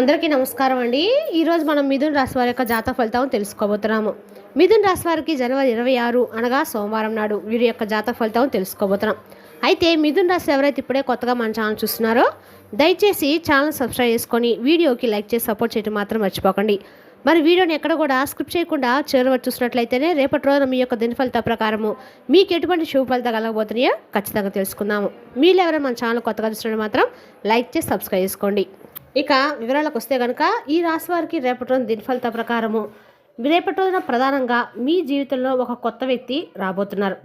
అందరికీ నమస్కారం అండి. ఈరోజు మనం మిథున్ రాశి వారి యొక్క జాతక ఫలితం తెలుసుకోబోతున్నాము. మిథున్ రాశి వారికి జనవరి ఇరవై ఆరు అనగా సోమవారం నాడు వీరి యొక్క జాతక ఫలితాలను తెలుసుకోబోతున్నాం. అయితే మిథున్ రాశి ఎవరైతే ఇప్పుడే కొత్తగా మన ఛానల్ చూస్తున్నారో దయచేసి ఛానల్ సబ్స్క్రైబ్ చేసుకొని వీడియోకి లైక్ చేసి సపోర్ట్ చేయడం మాత్రం మర్చిపోకండి. మరి వీడియోని ఎక్కడ కూడా స్క్రిప్ట్ చేయకుండా చేరవచ్చు చూసినట్లయితేనే రేపటి రోజున మీ యొక్క దిన ఫలిత ప్రకారము మీకు ఎటువంటి శుభ ఫలితాలు కలగబోతున్నాయో ఖచ్చితంగా తెలుసుకుందాము. మీరు ఎవరైనా మన ఛానల్ కొత్తగా చూసినట్టు మాత్రం లైక్ చేసి సబ్స్క్రైబ్ చేసుకోండి. ఇక వివరాలకు వస్తే కనుక ఈ రాశి వారికి రేపటి రోజు దినఫలిత ప్రకారము. రేపటి రోజున ప్రధానంగా మీ జీవితంలో ఒక కొత్త వ్యక్తి రాబోతున్నారు.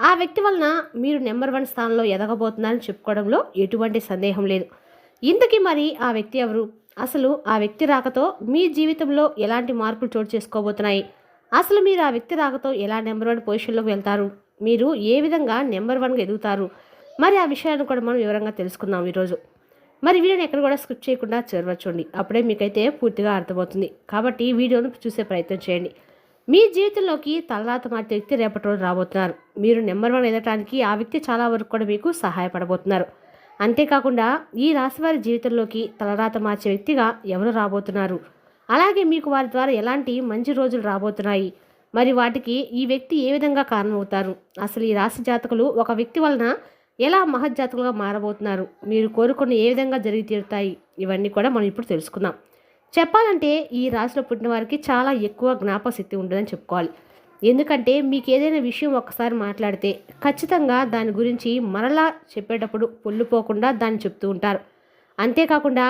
ఆ వ్యక్తి వలన మీరు నెంబర్ వన్ స్థానంలో ఎదగబోతున్నారని చెప్పుకోవడంలో ఎటువంటి సందేహం లేదు. ఇంతకీ మరి ఆ వ్యక్తి ఎవరు? అసలు ఆ వ్యక్తి రాకతో మీ జీవితంలో ఎలాంటి మార్పులు చోటు చేసుకోబోతున్నాయి? అసలు మీరు ఆ వ్యక్తి రాకతో ఎలా నెంబర్ వన్ పొజిషన్లోకి వెళ్తారు? మీరు ఏ విధంగా నెంబర్ వన్గా ఎదుగుతారు? మరి ఆ విషయాన్ని కూడా మనం వివరంగా తెలుసుకుందాం ఈరోజు. మరి వీడియోని ఎక్కడ కూడా స్కిప్ చేయకుండా చేరవచ్చండి అప్పుడే మీకైతే పూర్తిగా అర్థమవుతుంది. కాబట్టి వీడియోను చూసే ప్రయత్నం చేయండి. మీ జీవితంలోకి తలరాత మార్చే వ్యక్తి రేపటి రోజు రాబోతున్నారు. మీరు నెంబర్ వన్ ఎదగటానికి ఆ వ్యక్తి చాలా వరకు కూడా మీకు సహాయపడబోతున్నారు. అంతేకాకుండా ఈ రాశివారి జీవితంలోకి తలరాత మార్చే వ్యక్తిగా ఎవరు రాబోతున్నారు? అలాగే మీకు వారి ద్వారా ఎలాంటి మంచి రోజులు రాబోతున్నాయి? మరి వాటికి ఈ వ్యక్తి ఏ విధంగా కారణమవుతారు? అసలు ఈ రాశి జాతకులు ఒక వ్యక్తి వలన ఎలా మహజ్జాతకులుగా మారబోతున్నారు? మీరు కోరుకున్న ఏ విధంగా జరిగి తీరుతాయి? ఇవన్నీ కూడా మనం ఇప్పుడు తెలుసుకుందాం. చెప్పాలంటే ఈ రాశిలో పుట్టిన వారికి చాలా ఎక్కువ జ్ఞాపశక్తి ఉంటుందని చెప్పుకోవాలి. ఎందుకంటే మీకు ఏదైనా విషయం ఒక్కసారి మాట్లాడితే ఖచ్చితంగా దాని గురించి మరలా చెప్పేటప్పుడు పొల్లుపోకుండా దాన్ని చెప్తూ ఉంటారు. అంతేకాకుండా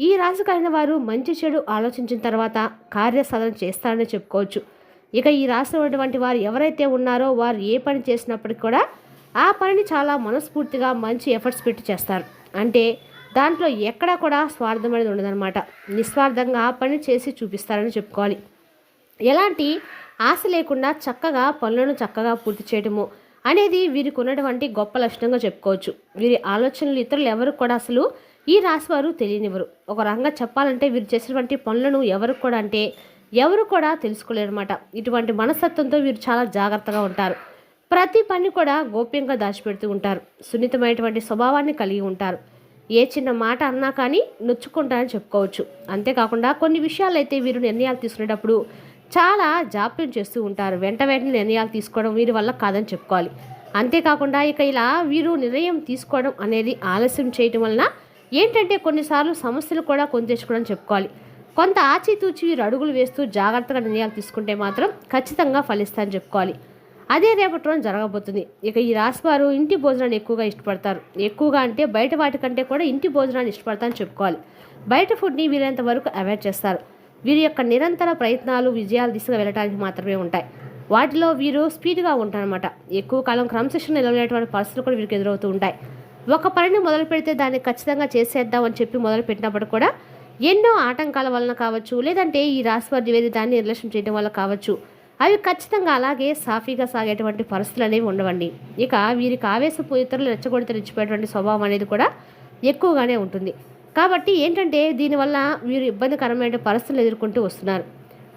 ఈ రాశి కలిగిన వారు మంచి చెడు ఆలోచించిన తర్వాత కార్యసాధన చేస్తారని చెప్పుకోవచ్చు. ఇక ఈ రాశిలో ఉన్నటువంటి వారు ఎవరైతే ఉన్నారో వారు ఏ పని చేసినప్పటికీ కూడా ఆ పనిని చాలా మనస్ఫూర్తిగా మంచి ఎఫర్ట్స్ పెట్టి చేస్తారు. అంటే దాంట్లో ఎక్కడా కూడా స్వార్థం అనేది ఉండదన్నమాట. నిస్వార్థంగా ఆ పని చేసి చూపిస్తారని చెప్పుకోవాలి. ఎలాంటి ఆశ లేకుండా చక్కగా పనులను చక్కగా పూర్తి చేయడము అనేది వీరికి ఉన్నటువంటి గొప్ప లక్షణంగా చెప్పుకోవచ్చు. వీరి ఆలోచనలు ఇతరులు ఎవరు కూడా అసలు ఈ రాశి వారు తెలియనివ్వరు. ఒక రంగా చెప్పాలంటే వీరు చేసినటువంటి పనులను ఎవరు కూడా అంటే ఎవరు కూడా తెలుసుకోలేరు అనమాట ఇటువంటి మనస్తత్వంతో వీరు చాలా జాగ్రత్తగా ఉంటారు. ప్రతి పని కూడా గోప్యంగా దాచిపెడుతూ ఉంటారు. సున్నితమైనటువంటి స్వభావాన్ని కలిగి ఉంటారు. ఏ చిన్న మాట అన్నా కానీ నొచ్చుకుంటారని చెప్పుకోవచ్చు. అంతేకాకుండా కొన్ని విషయాలు అయితే వీరు నిర్ణయాలు తీసుకునేటప్పుడు చాలా జాప్యం చేస్తూ ఉంటారు. వెంట వెంటనే నిర్ణయాలు తీసుకోవడం వీరి వల్ల కాదని చెప్పుకోవాలి. అంతేకాకుండా ఇక ఇలా వీరు నిర్ణయం తీసుకోవడం అనేది ఆలస్యం చేయటం వలన ఏంటంటే కొన్నిసార్లు సమస్యలు కూడా కొని తెచ్చుకోవడం చెప్పుకోవాలి. కొంత ఆచితూచి వీరు అడుగులు వేస్తూ జాగ్రత్తగా నిర్ణయాలు తీసుకుంటే మాత్రం ఖచ్చితంగా ఫలిస్తారని చెప్పుకోవాలి. అదే రేపటి రోజు జరగబోతుంది. ఇక ఈ రాశివారు ఇంటి భోజనాన్ని ఎక్కువగా ఇష్టపడతారు. ఎక్కువగా అంటే బయట వాటి కంటే కూడా ఇంటి భోజనాన్ని ఇష్టపడతారని చెప్పుకోవాలి. బయట ఫుడ్ని వీలైనంత వరకు అవాయిడ్ చేస్తారు. వీరి యొక్క నిరంతర ప్రయత్నాలు విజయాలు దిశగా వెళ్ళడానికి మాత్రమే ఉంటాయి. వాటిలో వీరు స్పీడ్గా ఉంటారనమాట ఎక్కువ కాలం క్రమశిక్షణ నిలవలేటువంటి పరిస్థితులు కూడా వీరికి ఎదురవుతూ ఉంటాయి. ఒక పనిని మొదలు పెడితే దాన్ని ఖచ్చితంగా చేసేద్దాం అని చెప్పి మొదలు పెట్టినప్పుడు కూడా ఎన్నో ఆటంకాల వలన కావచ్చు లేదంటే ఈ రాశివారి వారి వేరే దాన్ని నిర్లక్ష్యం చేయడం వల్ల కావచ్చు. అవి ఖచ్చితంగా అలాగే సాఫీగా సాగేటువంటి పరిస్థితులు అనేవి ఉండవండి. ఇక వీరికి ఆవేశపు ఇతరులు రెచ్చగొడితే రెచ్చిపోయేటువంటి స్వభావం అనేది కూడా ఎక్కువగానే ఉంటుంది. కాబట్టి ఏంటంటే దీనివల్ల వీరు ఇబ్బందికరమైన పరిస్థితులు ఎదుర్కొంటూ వస్తున్నారు.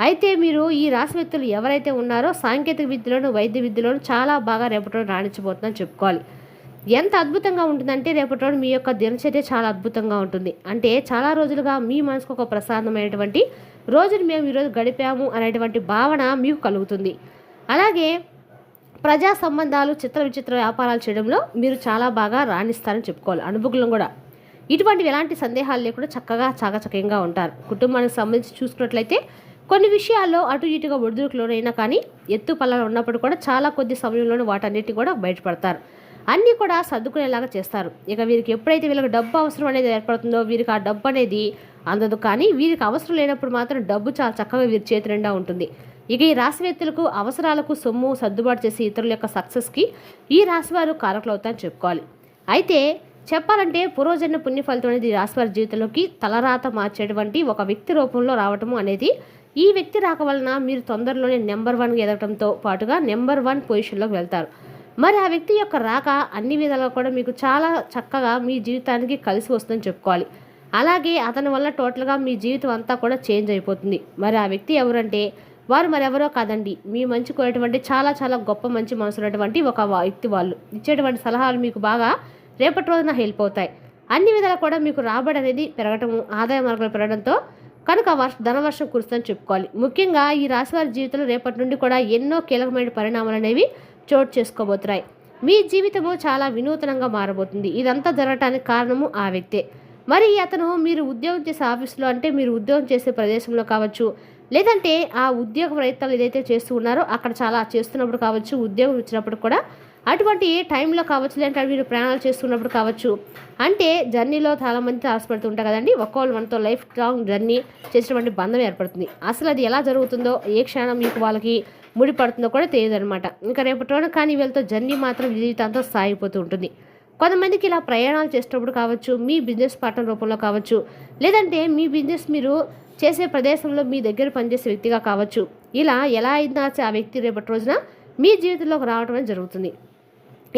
అయితే మీరు ఈ రాశి వ్యక్తులు ఎవరైతే ఉన్నారో సాంకేతిక విద్యలోను వైద్య విద్యలోను చాలా బాగా రేపటి రాణించబోతుందని చెప్పుకోవాలి. ఎంత అద్భుతంగా ఉంటుందంటే రేపటి రోజు మీ యొక్క దినచర్య చాలా అద్భుతంగా ఉంటుంది. అంటే చాలా రోజులుగా మీ మనసుకు ఒక ప్రసాదమైనటువంటి రోజుని మేము ఈరోజు గడిపాము అనేటువంటి భావన మీకు కలుగుతుంది. అలాగే ప్రజా సంబంధాలు చిత్ర విచిత్ర వ్యాపారాలు చేయడంలో మీరు చాలా బాగా రాణిస్తారని చెప్పుకోవాలి. అనుభవం కూడా. ఇటువంటివి ఎలాంటి సందేహాలు లేకుండా చక్కగా చాకచక్యంగా ఉంటారు. కుటుంబానికి సంబంధించి చూసుకున్నట్లయితే కొన్ని విషయాల్లో అటు ఇటుగా ఒడిదుడుకులోనైనా కానీ ఎత్తు పల్లాలు ఉన్నప్పుడు కూడా చాలా కొద్ది సమయంలోనే వాటన్నిటిని కూడా బయటపడతారు. అన్నీ కూడా సర్దుకునేలాగా చేస్తారు. ఇక వీరికి ఎప్పుడైతే వీళ్ళకి డబ్బు అవసరం అనేది ఏర్పడుతుందో వీరికి ఆ డబ్బు అనేది అందదు. కానీ వీరికి అవసరం లేనప్పుడు మాత్రం డబ్బు చాలా చక్కగా వీరి చేతి నిండా ఉంటుంది. ఇక ఈ రాశి వ్యక్తులకు అవసరాలకు సొమ్ము సర్దుబాటు చేసి ఇతరుల యొక్క సక్సెస్కి ఈ రాశి వారు కారకులు అవుతారని చెప్పుకోవాలి. అయితే చెప్పాలంటే పూర్వజన్మ పుణ్య ఫలితం అనేది రాశివారి వారి జీవితంలోకి తలరాత మార్చేటువంటి ఒక వ్యక్తి రూపంలో రావటము అనేది ఈ వ్యక్తి రాక వలన మీరు తొందరలోనే నెంబర్ వన్గా ఎదగడంతో పాటుగా నెంబర్ వన్ పొజిషన్లోకి వెళ్తారు. మరి ఆ వ్యక్తి యొక్క రాక అన్ని విధాలుగా కూడా మీకు చాలా చక్కగా మీ జీవితానికి కలిసి వస్తుందని చెప్పుకోవాలి. అలాగే అతని వల్ల టోటల్గా మీ జీవితం అంతా కూడా చేంజ్ అయిపోతుంది. మరి ఆ వ్యక్తి ఎవరంటే వారు మరెవరో కాదండి. మీ మంచి కోరేటువంటి చాలా చాలా గొప్ప మంచి మనసు ఒక వ్యక్తి వాళ్ళు. ఇచ్చేటువంటి సలహాలు మీకు బాగా రేపటి రోజున హెల్ప్ అవుతాయి. అన్ని విధాలు కూడా మీకు రాబడి అనేది పెరగటము ఆదాయ మార్గాలు పెరగడంతో కనుక వర్ష ధనవర్షం కురుస్తుందని చెప్పుకోవాలి. ముఖ్యంగా ఈ రాశి వారి జీవితంలో రేపటి నుండి కూడా ఎన్నో కీలకమైన పరిణామాలు అనేవి చోటు చేసుకోబోతున్నాయి. మీ జీవితము చాలా వినూతనంగా మారబోతుంది. ఇదంతా జరగటానికి కారణము ఆ వ్యక్తే. మరి అతను మీరు ఉద్యోగం చేసే ఆఫీసులో అంటే మీరు ఉద్యోగం చేసే ప్రదేశంలో కావచ్చు లేదంటే ఆ ఉద్యోగ ప్రయత్నాలు ఏదైతే చేస్తూ ఉన్నారో అక్కడ చాలా చేస్తున్నప్పుడు కావచ్చు ఉద్యోగం ఇచ్చినప్పుడు కూడా అటువంటి టైంలో కావచ్చు లేదంటే మీరు ప్రయాణాలు చేస్తున్నప్పుడు కావచ్చు అంటే జర్నీలో చాలామంది ఆశపడుతూ ఉంటారు కదండి ఒక్కోళ్ళు మనతో లైఫ్ లాంగ్ జర్నీ చేసినటువంటి బంధం ఏర్పడుతుంది. అసలు అది ఎలా జరుగుతుందో ఏ క్షణం మీకు వాళ్ళకి ముడిపడుతుందో కూడా తెలియదు అనమాట ఇంకా రేపటి కానీ వీళ్ళతో జర్నీ మాత్రం జీవితాంతం సాగిపోతూ ఉంటుంది. కొంతమందికి ఇలా ప్రయాణాలు చేసేటప్పుడు కావచ్చు మీ బిజినెస్ పార్ట్నర్ రూపంలో కావచ్చు లేదంటే మీ బిజినెస్ మీరు చేసే ప్రదేశంలో మీ దగ్గర పనిచేసే వ్యక్తిగా కావచ్చు. ఇలా ఎలా అయినా ఆ వ్యక్తి రేపటి రోజున మీ జీవితంలోకి రావడం అనేది జరుగుతుంది.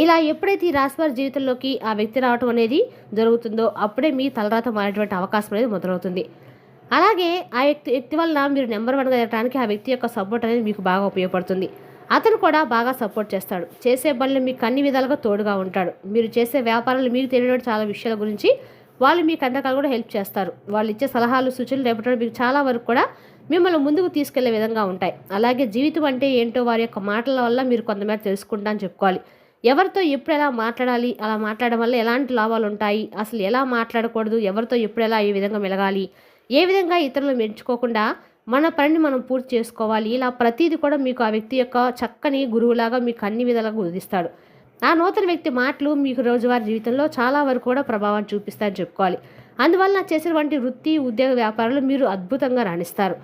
ఇలా ఎప్పుడైతే ఈ రాశివారి జీవితంలోకి ఆ వ్యక్తి రావడం అనేది జరుగుతుందో అప్పుడే మీ తలరాత మారేటువంటి అవకాశం అనేది మొదలవుతుంది. అలాగే ఆ వ్యక్తి వ్యక్తి వలన మీరు నెంబర్ వన్గా ఎదగడానికి ఆ వ్యక్తి యొక్క సపోర్ట్ అనేది మీకు బాగా ఉపయోగపడుతుంది. అతను కూడా బాగా సపోర్ట్ చేస్తాడు. చేసే పనులు మీకు అన్ని విధాలుగా తోడుగా ఉంటాడు. మీరు చేసే వ్యాపారాలు మీకు తెలియని చాలా విషయాల గురించి వాళ్ళు మీకు అందరికీ కూడా హెల్ప్ చేస్తారు. వాళ్ళు ఇచ్చే సలహాలు సూచనలు రేపటి మీకు చాలా వరకు కూడా మిమ్మల్ని ముందుకు తీసుకెళ్ళే విధంగా ఉంటాయి. అలాగే జీవితం అంటే ఏంటో వారి యొక్క మాటల వల్ల మీరు కొంతమేర తెలుసుకుంటా అని చెప్పుకోవాలి. ఎవరితో ఎప్పుడు ఎలా మాట్లాడాలి? అలా మాట్లాడడం వల్ల ఎలాంటి లాభాలు ఉంటాయి? అసలు ఎలా మాట్లాడకూడదు? ఎవరితో ఎప్పుడు ఎలా ఏ విధంగా మెలగాలి? ఏ విధంగా ఇతరులు మెచ్చుకోకుండా మన పనిని మనం పూర్తి చేసుకోవాలి. ఇలా ప్రతిదీ కూడా మీకు ఆ వ్యక్తి యొక్క చక్కని గురువులాగా మీకు అన్ని విధాలుగా గుదిస్తాడు ఆ నూతన వ్యక్తి మాటలు మీకు రోజువారీ జీవితంలో చాలా వరకు కూడా ప్రభావం చూపిస్తాయని చెప్పుకోవాలి. అందువల్ల చేసినటువంటి వృత్తి ఉద్యోగ వ్యాపారాలు మీరు అద్భుతంగా రాణిస్తారు.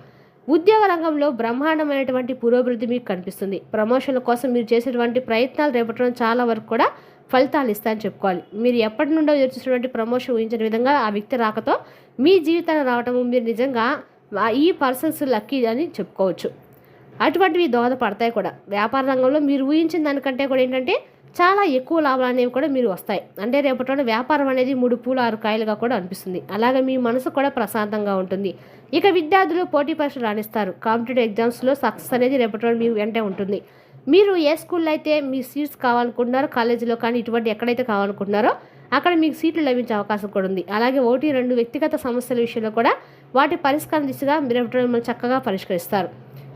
ఉద్యోగ రంగంలో బ్రహ్మాండమైనటువంటి పురోభివృద్ధి మీకు కనిపిస్తుంది. ప్రమోషన్ల కోసం మీరు చేసేటువంటి ప్రయత్నాలు రేపటం చాలా వరకు కూడా ఫలితాలు ఇస్తాయని చెప్పుకోవాలి. మీరు ఎప్పటి నుండో ఎదుర్చున్నటువంటి ప్రమోషన్ ఊహించిన విధంగా ఆ వ్యక్తి రాకతో మీ జీవితాన్ని రావటము మీరు నిజంగా ఈ పర్సన్స్ లక్కీ అని చెప్పుకోవచ్చు. అటువంటివి దోహదపడతాయి కూడా. వ్యాపార రంగంలో మీరు ఊహించిన దానికంటే కూడా ఏంటంటే చాలా ఎక్కువ లాభాలు అనేవి కూడా మీరు వస్తాయి. అంటే రేపటి వ్యాపారం అనేది మూడు పూలు ఆరు కాయలుగా కూడా అనిపిస్తుంది. అలాగే మీ మనసు కూడా ప్రశాంతంగా ఉంటుంది. ఇక విద్యార్థులు పోటీ పరీక్షలు రాణిస్తారు. కాంపిటేటివ్ ఎగ్జామ్స్లో సక్సెస్ అనేది రేపటి మీ వెంటే ఉంటుంది. మీరు ఏ స్కూల్లో అయితే మీ సీట్స్ కావాలనుకుంటున్నారో కాలేజీలో కానీ ఇటువంటి ఎక్కడైతే కావాలనుకుంటున్నారో అక్కడ మీకు సీట్లు లభించే అవకాశం కూడా ఉంది. అలాగే ఒకటి రెండు వ్యక్తిగత సమస్యల విషయంలో కూడా వాటి పరిష్కారం దిశగా మిమ్మల్ని చక్కగా పరిష్కరిస్తారు.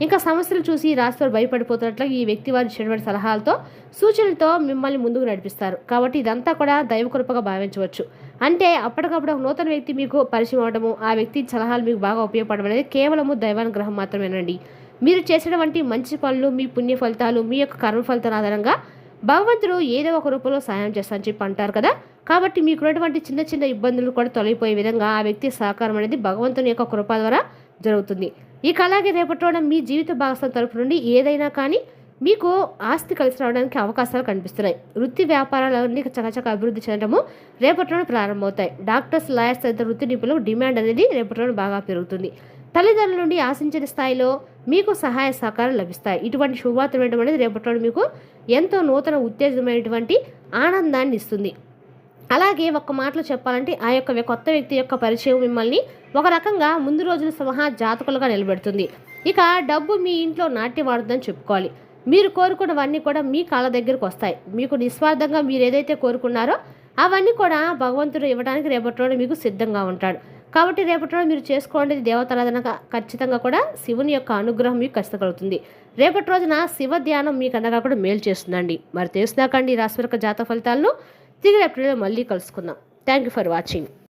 ఇంకా సమస్యలు చూసి రాశివారు భయపడిపోతున్నట్లు ఈ వ్యక్తి వారి ఇచ్చినటువంటి సలహాలతో సూచనలతో మిమ్మల్ని ముందుకు నడిపిస్తారు. కాబట్టి ఇదంతా కూడా దైవకృపగా భావించవచ్చు. అంటే అప్పటికప్పుడు ఒక నూతన వ్యక్తి మీకు పరిచయం అవడము ఆ వ్యక్తి సలహాలు మీకు బాగా ఉపయోగపడడం అనేది కేవలము దైవానుగ్రహం మాత్రమేనండి. మీరు చేసినటువంటి మంచి పనులు మీ పుణ్య ఫలితాలు మీ యొక్క కర్మ ఫలితాల ఆధారంగా భగవంతుడు ఏదో ఒక రూపంలో సాయం చేస్తానని చెప్పి అంటారు కదా. కాబట్టి మీకున్నటువంటి చిన్న చిన్న ఇబ్బందులు కూడా తొలగిపోయే విధంగా ఆ వ్యక్తి సహకారం అనేది భగవంతుని యొక్క కృప ద్వారా జరుగుతుంది. ఇక అలాగే రేపటి మీ జీవిత భాగస్వామి తరపు నుండి ఏదైనా కానీ మీకు ఆస్తి కలిసి రావడానికి అవకాశాలు కనిపిస్తున్నాయి. వృత్తి వ్యాపారాలన్నీ చకచక అభివృద్ధి చెందడము రేపటి ప్రారంభమవుతాయి. డాక్టర్స్ లాయర్స్ తదితర వృత్తి నిపుణులు డిమాండ్ అనేది రేపటి బాగా పెరుగుతుంది. తల్లిదండ్రుల నుండి ఆశించిన స్థాయిలో మీకు సహాయ సహకారం లభిస్తాయి. ఇటువంటి శుభవార్త వినడం అనేది రేపటి మీకు ఎంతో నూతన ఉత్తేజమైనటువంటి ఆనందాన్ని ఇస్తుంది. అలాగే ఒక మాటలో చెప్పాలంటే ఆ యొక్క కొత్త వ్యక్తి యొక్క పరిచయం మిమ్మల్ని ఒక రకంగా ముందు రోజుల సహా జాతకులుగా నిలబెడుతుంది. ఇక డబ్బు మీ ఇంట్లో నాట్యమాడుతుందని చెప్పుకోవాలి. మీరు కోరుకున్నవన్నీ కూడా మీ కాళ్ళ దగ్గరకు వస్తాయి. మీకు నిస్వార్థంగా మీరు ఏదైతే కోరుకున్నారో అవన్నీ కూడా భగవంతుడు ఇవ్వడానికి రేపటి మీకు సిద్ధంగా ఉంటాడు. కాబట్టి రేపటి రోజు మీరు చేసుకోండి దేవతారాధన ఖచ్చితంగా కూడా శివుని యొక్క అనుగ్రహం మీకు కష్టకలుగుతుంది రేపటి రోజున శివ ధ్యానం మీకు అనగా కూడా మేలు చేస్తుందండి. మరి తెలుసుదాకండి రాశి జాత ఫలితాలను. తిరిగి రేపటి మళ్ళీ కలుసుకుందాం. Thank you for watching